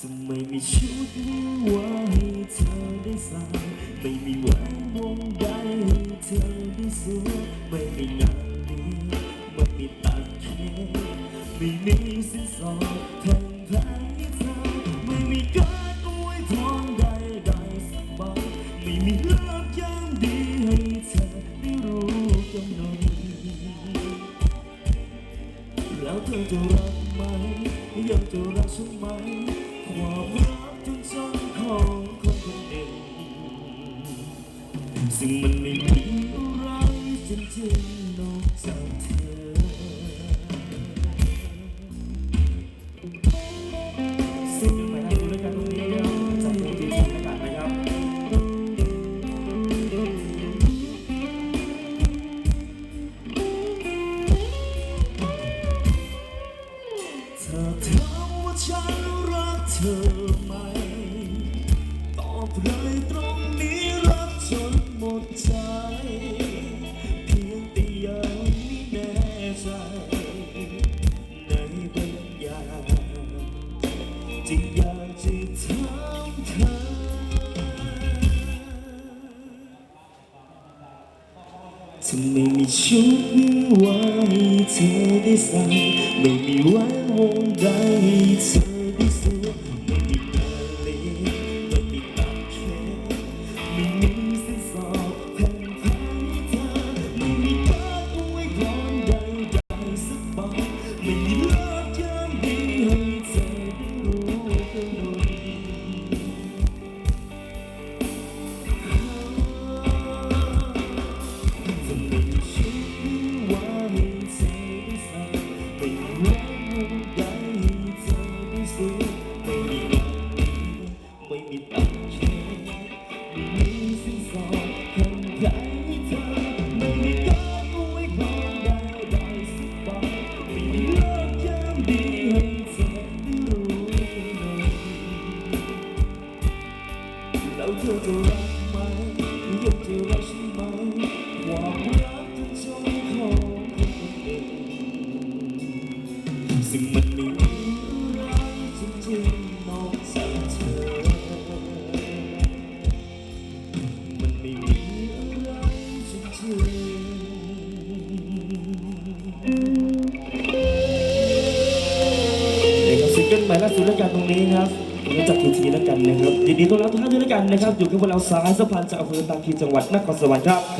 จะไม่มีชุดวิวาให้เธอได้ใส่ไม่มีแหวนวงใดให้เธอได้สวมไม่มีงานนี้ไม่มีตัดเค้กไม่มีสินสอดแทนแพ้ให้เธอไม่มีการอวยพรใดใดสักใบไม่มีเลิกยามดีให้เธอได้รู้กำหนดแล้วเธอจะรักไหมยังจะรักฉันไหม ความรักจนจนของคนคนหนึ่งซึ่งมันไม่มีอะไรจริงๆนอกจากเธอ สิ่งหนึ่งไปดูด้วยกันตรงนี้นะครับจาที่สองอากาศนะครับ เธอถามว่าฉัน เธอไหม ตอบเลยตรงนี้รักจนหมดใจ เพียงแต่ยังไม่แน่ใจ ในบางอย่างจึงอยากจะถามเธอจะไมมีชุดวิวาให้เธอได้ใส่ไม่มีแหวนวงใดให้เธอได้ส ของคนคนหนึ่งซึ่งมันไม่มีอะไรจริงๆนอกจากเธอ มันไม่มีอะไรจริงๆ นี่ครับซิงเกิลใหม่ล่าสุดแล้วกันตรงนี้ครับ รู้จักทีทีแล้วกันนะครับยินดีต้อนรับทุกท่านด้วยแล้วกันนะครับ อยู่กับพวกเราสายสะพานจากอำเภอตาคีจังหวัดนครสวรรค์ครับ